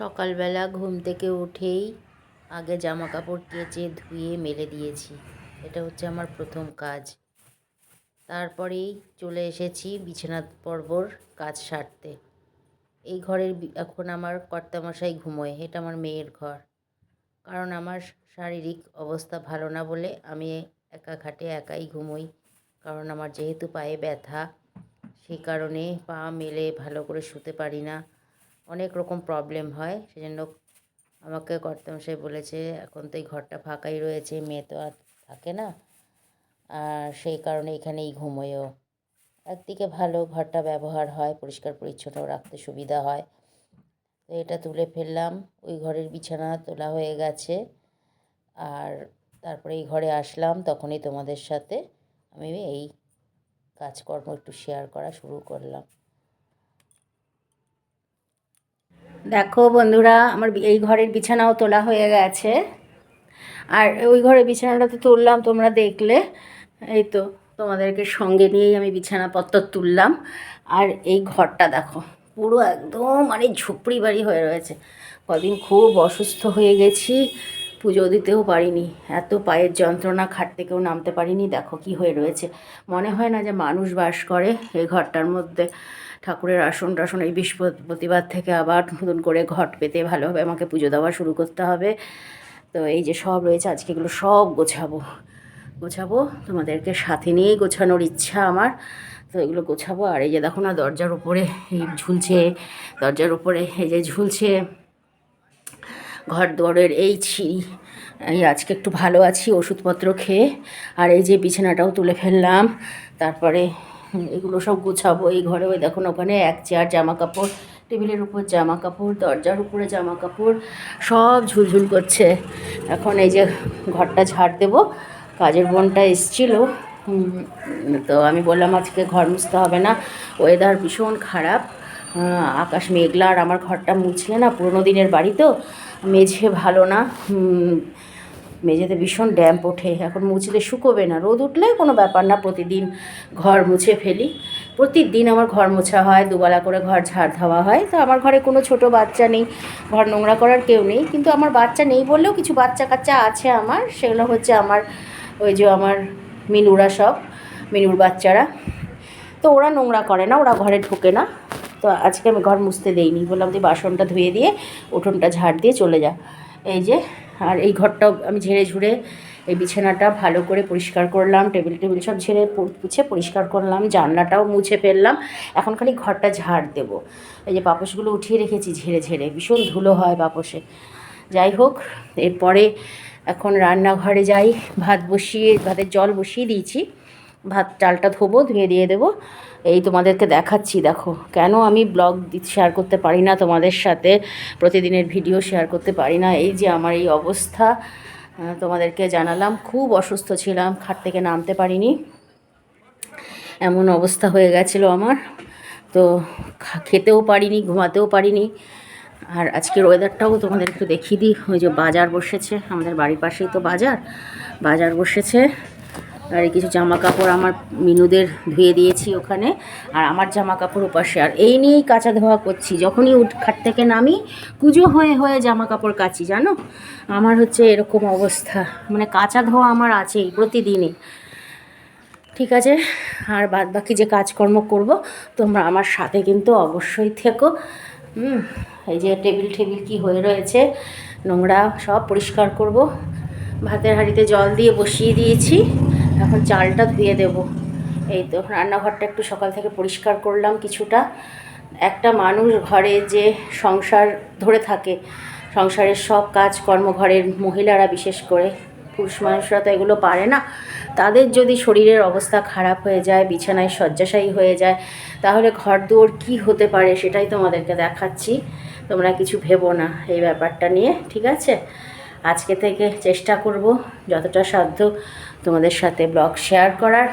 সকালবেলা ঘুম থেকে উঠেই আগে জামা কাপড় কেচে ধুয়ে মেলে দিয়েছি। এটা হচ্ছে আমার প্রথম কাজ। তারপরেই চলে এসেছি বিছানা পর্বর কাজ সারতে। এই ঘরের এখন আমার কর্তামশাই ঘুমোয়, এটা আমার মেয়ের ঘর। কারণ আমার শারীরিক অবস্থা ভালো না বলে আমি একা খাটে একাই ঘুমোই। কারণ আমার যেহেতু পায়ে ব্যথা সেই কারণে পা মেলে ভালো করে শুতে পারি না। অনেক রকম প্রবলেম হয়। সেজন্য আমাকে কর্তামশাই বলেছে, এখন তো এই ঘরটা ফাঁকাই রয়েছে, মেয়ে তো আর থাকে না। আর সেই কারণে এখানেই ঘুমোয়ও একদিকে ভালো ঘরটা ব্যবহার হয়, পরিষ্কার পরিচ্ছন্ন রাখতে সুবিধা হয়। তো এটা তুলে ফেললাম, ওই ঘরের বিছানা তোলা হয়ে গেছে। আর তারপরে এই ঘরে আসলাম, তখনই তোমাদের সাথে আমি এই কাজকর্ম একটু শেয়ার করা শুরু করলাম। দেখো বন্ধুরা, আমার এই ঘরের বিছানাও তোলা হয়ে গেছে। আর ওই ঘরের বিছানাটা তো তুললাম, তোমরা দেখলে। এই তো, তোমাদেরকে সঙ্গে নিয়েই আমি বিছানাপত্র তুললাম। আর এই ঘরটা দেখো, পুরো একদম মানে ঝুপড়ি বাড়ি হয়ে রয়েছে। কদিন খুব অসুস্থ হয়ে গেছি, পুজো দিতেও পারিনি। এত পায়ের যন্ত্রণা, খাট থেকেও নামতে পারিনি। দেখো কি হয়ে রয়েছে। মনে হয় না যে মানুষ বাস করে এই ঘরটার মধ্যে। ঠাকুরের আসন টাসন এই বৃহস্পতিবার থেকে আবার নতুন করে ঘট পেতে ভালোভাবে আমাকে পুজো দেওয়া শুরু করতে হবে। তো এই যে সব রয়েছে, আজকে এগুলো সব গোছাবো। গোছাবো, তোমাদেরকে সাথে নিয়েই গোছানোর ইচ্ছা আমার। তো এগুলো গোছাবো, আর এই যে দেখো না, দরজার উপরে এই ঝুলছে, দরজার উপরে এই যে ঝুলছে ঘর দুয়ারের এই ছিঁড়ি। এই আজকে একটু ভালো আছি, ওষুধপত্র খেয়ে, আর এই যে বিছানাটাও তুলে ফেললাম। তারপরে এগুলো সব গুছাবো। এই ঘরে ওই দেখুন, ওখানে এক চেয়ার জামা কাপড় টেবিলের উপর জামা কাপড় দরজার উপরে জামা কাপড় সব ঝুলঝুল করছে। এখন এই যে ঘরটা ঝাড় দেবো, কাজের বোনটা এসছিল। তো আমি বললাম, আজকে ঘর মুছতে হবে না। ওয়েদার ভীষণ খারাপ। আকাশ মেঘলা আর আমার ঘরটা মুছলে না পুরোনো দিনের বাড়ি তো, মেঝে ভালো না। মেঝেতে ভীষণ ড্যাম্প ওঠে। এখন মুছলে শুকোবে না। রোদ উঠলে কোনো ব্যাপার না, প্রতিদিন ঘর মুছে ফেলি। প্রতিদিন আমার ঘর মোছা হয়, দুবেলা করে ঘর ঝাড় দেওয়া হয়। তো আমার ঘরে কোনো ছোট বাচ্চা নেই, ঘর নোংরা করার কেউ নেই। কিন্তু আমার বাচ্চা নেই বললেও কিছু বাচ্চা কাচ্চা আছে আমার। সেগুলো হচ্ছে আমার, ওই যে আমার মিনুরা সব, মিনুর বাচ্চারা। তো ওরা নোংরা করে না, ওরা ঘরে ঢোকে না। তো আজকে আমি ঘর মুছতে দেইনি। বললাম তুই বাসনটা ধুয়ে দিয়ে উঠোনটা ঝাড় দিয়ে চলে যা। এই যে আর এই ঘরটাও আমি ঝেড়ে ঝুড়ে এই বিছানাটা ভালো করে পরিষ্কার করলাম, টেবিল টেবিল সব ঝেড়ে পুছে পরিষ্কার করলাম, জানলাটাও মুছে ফেললাম। এখন খালি ঘরটা ঝাড় দেবো। এই যে পাপোশগুলো উঠিয়ে রেখেছি ঝেড়ে ঝেড়ে, ভীষণ ধুলো হয় পাপোশে যাই হোক, এরপরে এখন রান্নাঘরে যাই, ভাত বসিয়ে, ভাতের জল বসিয়ে দিয়েছি। ভাত চালটা ধোবো, ধুয়ে দিয়ে দেবো। এই তোমাদেরকে দেখাচ্ছি, দেখো। কেন আমি ব্লগ শেয়ার করতে পারি না তোমাদের সাথে? প্রতিদিনের ভিডিও শেয়ার করতে পারি না। এই যে আমার এই অবস্থা তোমাদেরকে জানালাম, খুব অসুস্থ ছিলাম, খাট থেকে নামতে পারিনি। এমন অবস্থা হয়ে গেছিল আমার। তো খেতেও পারিনি, ঘুমাতেও পারিনি। আর আজকের ওয়েদারটাও তোমাদের একটু দেখিয়ে দিই। ওই যে বাজার বসেছে, আমাদের বাড়ির পাশেই তো বাজার। বাজার বসেছে। আর কিছু জামা কাপড় আমার মিনুদের ধুয়ে দিয়েছি ওখানে, আর আমার জামা কাপড় ওপাশে। আর এই নিয়েই কাঁচা ধোয়া করছি। যখনই উঠ খাট থেকে নামি কুজো হয়ে হয়ে জামা কাপড় কাচি, জানো? আমার হচ্ছে এরকম অবস্থা। মানে কাঁচা ধোয়া আমার আছেই প্রতিদিনই। ঠিক আছে? আর বাদ বাকি যে কাজকর্ম করব, তোমরা আমার সাথে কিন্তু অবশ্যই থেকো। এই যে টেবিল টেবিল কি হয়ে রয়েছে, নোংরা সব পরিষ্কার করব। ভাতের হাঁড়িতে জল দিয়ে বসিয়ে দিয়েছি। এখন চালটা ধুয়ে দেব। এই তো রান্নাঘরটা একটু সকাল থেকে পরিষ্কার করলাম কিছুটা। একটা মানুষ ঘরে যে সংসার ধরে থাকে, সংসারের সব কাজ কর্ম ঘরের মহিলারা বিশেষ করে, পুরুষ মানুষরা তো এগুলো পারে না। তাদের যদি শরীরের অবস্থা খারাপ হয়ে যায়, বিছানায় শয্যাশায়ী হয়ে যায়, তাহলে ঘর দুয়ার কী হতে পারে সেটাই তোমাদেরকে দেখাচ্ছি। তোমরা কিছু ভেবো না এই ব্যাপারটা নিয়ে, ঠিক আছে? আজকে থেকে চেষ্টা করব যতটা সাধ্য তোমাদের সাথে ব্লগ শেয়ার করার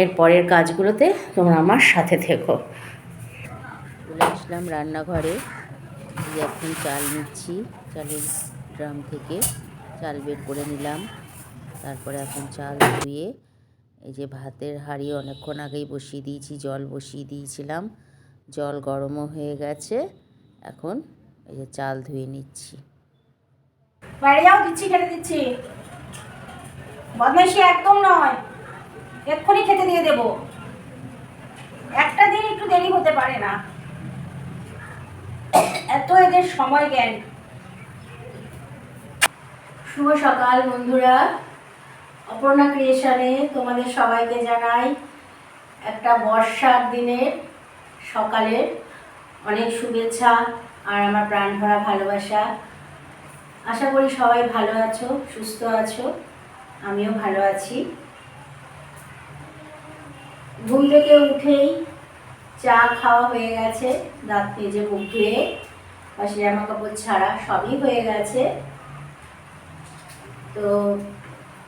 এর পরের কাজগুলোতে তোমরা আমার সাথে থেকো। চলে আসলাম রান্নাঘরে। এখন চাল নিচ্ছি, চালের ড্রাম থেকে চাল বের করে নিলাম। তারপরে এখন চাল ধুয়ে এই যে ভাতের হাঁড়ি অনেকক্ষণ আগেই বসিয়ে দিয়েছি, জল বসিয়ে দিয়েছিলাম। জল গরমও হয়ে গেছে, এখন এই যে চাল ধুয়ে নিচ্ছি। বাইরে যাও, দিচ্ছি, খেতে দিচ্ছি। বদমাইশি একদম নয়। এক্ষুনি খেতে দিয়ে দেব। একটা দিন একটু দেরি হতে পারে না। এত এদের সময় জ্ঞান। শুভ সকাল, বন্ধুরা। অপর্ণা ক্রিয়েশনে তোমাদের সবাইকে জানাই একটা বর্ষার দিনের সকালের অনেক শুভেচ্ছা আর আমার প্রাণ ভরা ভালোবাসা। আশা করি সবাই ভালো আছো, সুস্থ আছো। আমিও ভালো আছি। ঘুম থেকে উঠেই চা খাওয়া হয়ে গেছে, দাঁত মেজে মুখ ধুয়ে, পাশে জামা কাপড় ছাড়া সবই হয়ে গেছে। তো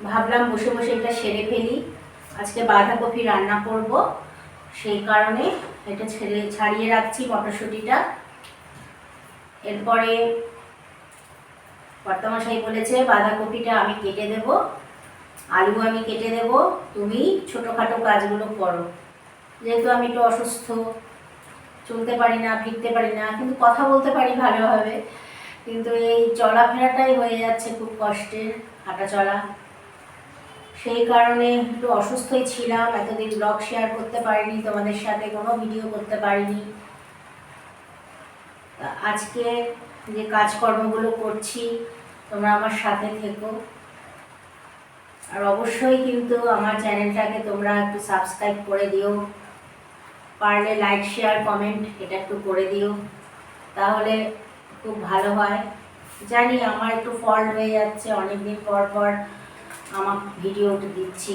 ভাবলাম বসে বসে এটা সেরে ফেলি। আজকে বাঁধাকপি রান্না করব, সেই কারণে এটা ছেড়ে ছাড়িয়ে রাখছি মটরশুঁটিটা। এরপরে কর্তামশাই বলেছে, বাঁধাকপিটা আমি কেটে দেব। আলু আমি কেটে দেব, তুমি ছোটোখাটো কাজগুলো করো। যেহেতু আমি একটু অসুস্থ, চলতে পারি না, ফিরতে পারি না, কিন্তু কথা বলতে পারি ভালোভাবে। কিন্তু এই চলাফেরাটাই হয়ে যাচ্ছে খুব কষ্টের, হাঁটা চলা। সেই কারণে একটু অসুস্থই ছিলাম, এতদিন ব্লগ শেয়ার করতে পারিনি, তোমাদের সাথে কোনো ভিডিও করতে পারিনি। আজকে যে কাজকর্মগুলো করছি, তোমরা আমার সাথে থেকো। আর অবশ্যই কিন্তু আমার চ্যানেলটাকে তোমরা একটু সাবস্ক্রাইব করে দিও। পারলে লাইক শেয়ার কমেন্ট এটা একটু করে দিও। তাহলে খুব ভালো হয়। জানি আমার একটু ফল্ট হয়ে যাচ্ছে অনেক দিন পর পর আমার ভিডিওটা দিচ্ছি।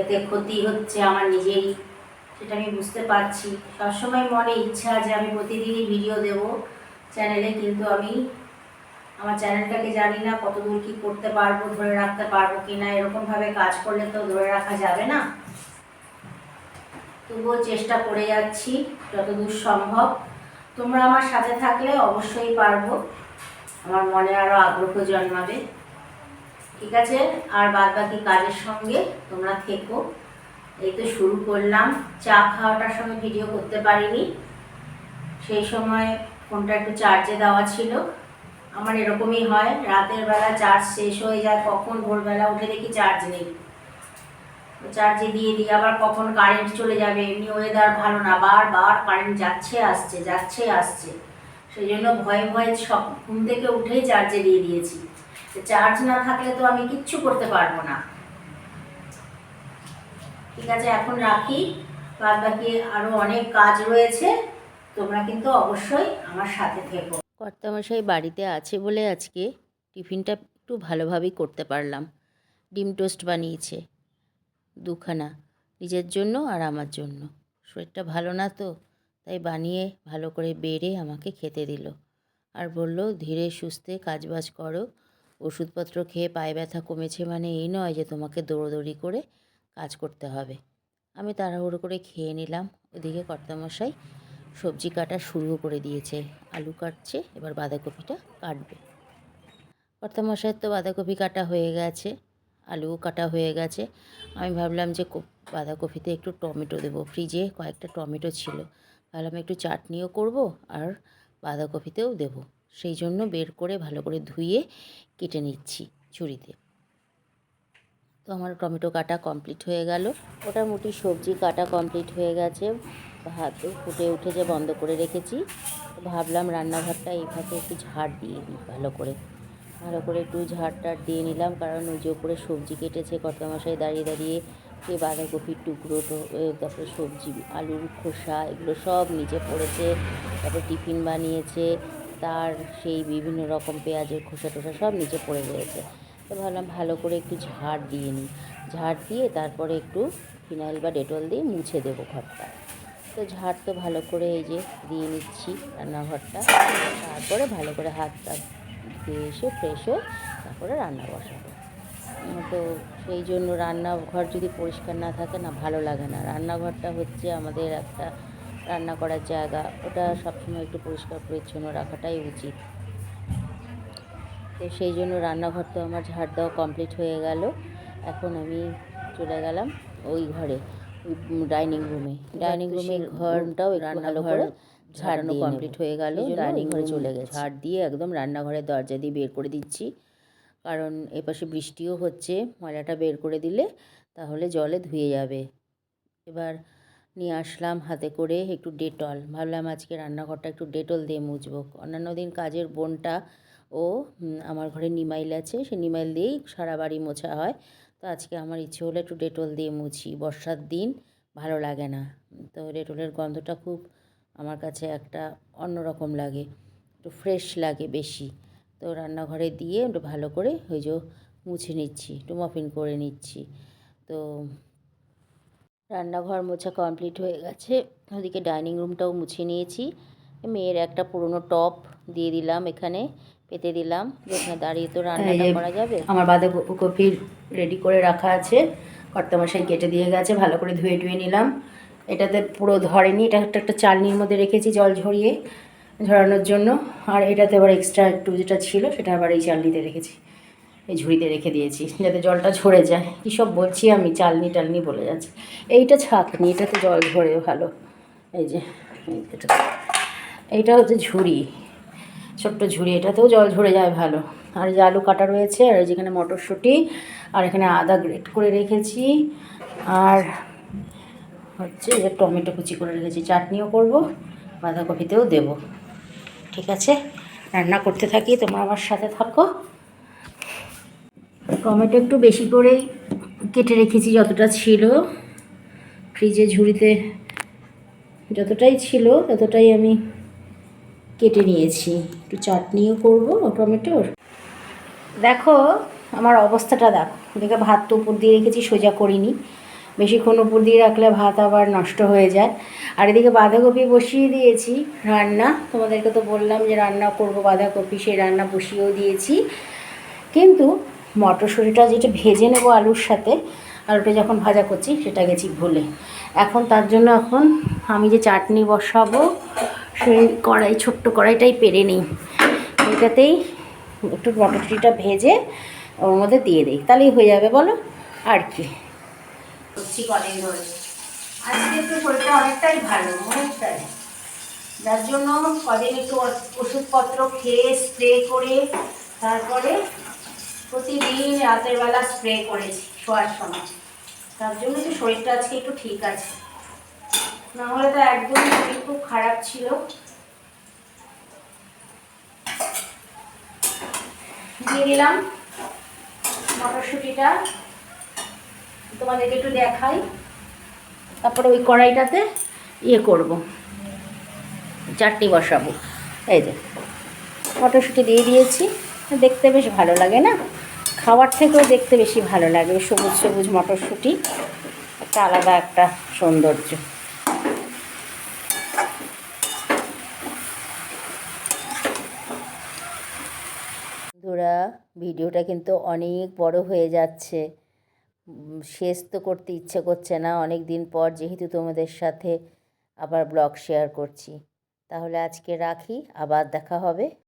এতে ক্ষতি হচ্ছে আমার নিজেরই, সেটা আমি বুঝতে পারছি। সবসময় মনে ইচ্ছা যে আমি প্রতিদিনই ভিডিও দেব। চ্যানেলে কিন্তু আমি আমার চ্যানেলটাকে জানি না, কতদূর কি করতে পারব, ধরে রাখতে পারব কি না এরকমভাবে কাজ করলে তো ধরে রাখা যাবে না। তবুও চেষ্টা করে যাচ্ছি, যতদূর সম্ভব। তোমরা আমার সাথে থাকলে অবশ্যই পারব। আমার মনে আরও আগ্রহ জন্মাবে। ঠিক আছে? আর বাদ বাকি কাজের সঙ্গে তোমরা থেকো। এই তো শুরু করলাম। চা খাওয়াটার সময় ভিডিও করতে পারিনি। সেই সময় ফোনটা একটু চার্জে দেওয়া ছিল। আমার এরকমই হয়। রাতের বেলা চার্জ শেষ হয়ে যায়, কখন ভোরবেলা উঠে দেখি চার্জ নেই। চার্জে দিয়ে দিই, আবার কখন কারেন্ট চলে যাবে, এমনি ওয়েদার ভালো না। বারবার কারেন্ট যাচ্ছে, আসছে যাচ্ছে, আসছে। সেই জন্য ভয়ে ভয়ে সব ঘুম থেকে উঠেই চার্জে দিয়ে দিয়েছি। চার্জ না থাকলে তো আমি কিচ্ছু করতে পারব না। ঠিক আছে, এখন রাখি। বাদ বাকি আরও অনেক কাজ রয়েছে। তোমরা কিন্তু অবশ্যই আমার সাথে থেকো। কর্তামশাই বাড়িতে আছে বলে আজকে টিফিনটা একটু ভালোভাবেই করতে পারলাম। ডিম টোস্ট বানিয়েছে দুখানা, নিজের জন্য আর আমার জন্য। শরীরটা ভালো না তো, তাই বানিয়ে ভালো করে বেড়ে আমাকে খেতে দিল। আর বলল, ধীরে সুস্থে কাজবাজ করো। ওষুধপত্র খেয়ে পায়ে ব্যথা কমেছে মানে এই নয় যে তোমাকে দৌড়দৌড়ি করে কাজ করতে হবে। আমি তাড়াহুড়ো করে খেয়ে নিলাম। ওদিকে কর্তামশাই সবজি কাটা শুরু করে দিয়েছে, আলু কাটছে, এবার বাঁধাকপিটা কাটবে। কর্তামশাইয়ের তো বাঁধাকপি কাটা হয়ে গেছে, আলুও কাটা হয়ে গেছে। আমি ভাবলাম যে বাঁধাকপিতে একটু টমেটো দেবো। ফ্রিজে কয়েকটা টমেটো ছিল। ভাবলাম একটু চাটনিও করব আর বাঁধাকপিতেও দেবো। সেই জন্য বের করে ভালো করে ধুয়ে কেটে নিচ্ছি ছুরিতে তো আমার টমেটো কাটা কমপ্লিট হয়ে গেল। মোটামুটি সবজি কাটা কমপ্লিট হয়ে গেছে। ভাতও ফুটে উঠেছে, বন্ধ করে রেখেছি। ভাবলাম রান্নাঘরটা এই ফাঁকে একটু ঝাড় দিয়ে দিই ভালো করে। ভালো করে একটু ঝাড় টাড় দিয়ে নিলাম, কারণ ওই যে উপরে সবজি কেটেছে, কর্তামশাই দাঁড়িয়ে দাঁড়িয়ে সে বাঁধাকপির টুকরো তারপরে সবজি, আলুর খোসা, এগুলো সব নিচে পড়েছে, তারপরে টিফিন বানিয়েছে, তার সেই বিভিন্ন রকম পেঁয়াজের খোসা টোসা সব নিচে পড়ে রয়েছে। তো ভাবলাম ভালো করে একটু ঝাড় দিয়ে নিই। ঝাড় দিয়ে তারপরে একটু ফিনাইল বা ডেটল দিয়ে মুছে দেবো ঘরটা। তো ঝাড় তো ভালো করে এই যে দিয়ে নিচ্ছি রান্নাঘরটা। তারপরে ভালো করে হাত টাত ধুয়ে এসে ফ্রেশ হয়ে তারপরে রান্না বসাবো। তো সেই জন্য রান্নাঘর যদি পরিষ্কার না থাকে না ভালো লাগে না। রান্নাঘরটা হচ্ছে আমাদের একটা রান্না করার জায়গা। ওটা সবসময় একটু পরিষ্কার পরিচ্ছন্ন রাখাটাই উচিত। তো সেই জন্য রান্নাঘর তো আমার ঝাড় দেওয়া কমপ্লিট হয়ে গেল। এখন আমি চলে গেলাম ওই ঘরে। ডাইনিং রুমে। ডাইনিং রুমের ঘরটাও ভালো করে ঝাড়ানো কমপ্লিট হয়ে গেল ডাইনিং ঘরে চলে গেছে। ঝাড় দিয়ে একদম রান্নাঘরের দরজা দিয়ে বের করে দিচ্ছি। কারণ এপাশে বৃষ্টিও হচ্ছে ময়লাটা বের করে দিলে তাহলে জলে ধুয়ে যাবে। এবার নিয়ে আসলাম হাতে করে একটু ডেটল। ভাবলাম আজকে রান্নাঘরটা একটু ডেটল দিয়ে মুছবো। অন্যান্য দিন কাজের বোনটা ও আমার ঘরে নিমাইল আছে। সে নিমাইল দিয়েই সারা বাড়ি মোছা হয়। তো আজকে আমার ইচ্ছে হলো একটু ডেটল দিয়ে মুছি। বর্ষার দিন ভালো লাগে না। তো ডেটলের গন্ধটা খুব আমার কাছে একটা অন্যরকম লাগে, একটু ফ্রেশ লাগে বেশি। তো রান্নাঘরে দিয়ে একটু ভালো করে ওই যে মুছে নিচ্ছি, একটু মফিন করে নিচ্ছি। তো রান্নাঘর মোছা কমপ্লিট হয়ে গেছে। ওদিকে ডাইনিং রুমটাও মুছে নিয়েছি। মেয়ের একটা পুরনো টপ দিয়ে দিলাম এখানে। পেতে দিলাম। যেখানে দাঁড়িয়ে তো রান্নাটা করা যাবে। আমার বাঁধাকপি রেডি করে রাখা আছে। কর্তামশাই কেটে দিয়ে গেছে ভালো করে ধুয়ে টুয়ে নিলাম। এটাতে পুরো ধরেনি এটা একটা একটা চালনির মধ্যে রেখেছি জল ঝরিয়ে ঝরানোর জন্য। আর এটাতে আবার এক্সট্রা একটু যেটা ছিল সেটা আবার এই চালনিতে রেখেছি। এই ঝুড়িতে রেখে দিয়েছি যাতে জলটা ঝরে যায়। কী সব বলছি আমি চালনি টালনি বলে যাচ্ছি। এইটা ছাঁকনি এটাতে জল ঝরে ভালো। এই যে এটা এইটা হচ্ছে ঝুড়ি। ছোট্ট ঝুড়ি, এটাতেও জল ঝরে যায় ভালো। আর যে আলু কাটা রয়েছে, আর যেখানে মটরশুঁটি, আর এখানে আদা গ্রেট করে রেখেছি। আর হচ্ছে যে টমেটো কুচি করে রেখেছি, চাটনিও করব, বাঁধাকপিতেও দেব। ঠিক আছে? রান্না করতে থাকি, তোমরা আমার সাথে থাকো। টমেটো একটু বেশি করেই কেটে রেখেছি, যতটা ছিল। ফ্রিজে ঝুড়িতে যতটাই ছিল, ততটাই আমি কেটে নিয়েছি। একটু চাটনিও করব টমেটোর। দেখো, আমার অবস্থাটা দেখো। দেখে ভাত তো উপর দিয়ে রেখেছি, সোজা করিনি। বেশিক্ষণ উপর দিয়ে রাখলে ভাত আবার নষ্ট হয়ে যায়। আর এদিকে বাঁধাকপি বসিয়ে দিয়েছি, রান্না। তোমাদেরকে তো বললাম যে রান্না করব বাঁধাকপি, সেই রান্না বসিয়েও দিয়েছি। কিন্তু মটরশুঁটিটা যেটা ভেজে নেব আলুর সাথে, আলুটা যখন ভাজা করছি, সেটা গেছি ভুলে। এখন তার জন্য এখন আমি যে চাটনি বসাবো কড়াই, ছোট্ট কড়াইটাই পেরে নিই। এটাতেই একটু মটরশুঁটিটা ভেজে ওর মধ্যে দিয়ে দিই। তাহলেই হয়ে যাবে বলো, আর কি। কদিন ধরে। আজকে একটু শরীরটা অনেকটাই ভালো, অনেকটাই। যার জন্য কদিন একটু ওষুধপত্র খেয়ে স্প্রে করে তারপরে প্রতিদিন রাতের বেলা স্প্রে করেছি শোয়ার সময়। তার জন্য তো শরীরটা আজকে একটু ঠিক আছে। না হলে তো একদম খুব খারাপ ছিল। দিয়ে দিলাম মটরশুঁটিটা। তোমাদেরকে একটু দেখাই। তারপরে ওই কড়াইটাতে ইয়ে করব। চাটনি বসাবো। এই যে, মটরশুঁটি দিয়ে দিয়েছি। দেখতে বেশ ভালো লাগে না? খাবার থেকেও দেখতে বেশি ভালো লাগে। সবুজ সবুজ মটরশুঁটি। একটা আলাদা একটা সৌন্দর্য বন্ধুরা ভিডিওটা কিন্তু অনেক বড় হয়ে যাচ্ছে। শেষ তো করতে ইচ্ছে করছে না। অনেক দিন পর যেহেতু তোমাদের সাথে আবার ব্লগ শেয়ার করছি। তাহলে আজকে রাখি, আবার দেখা হবে।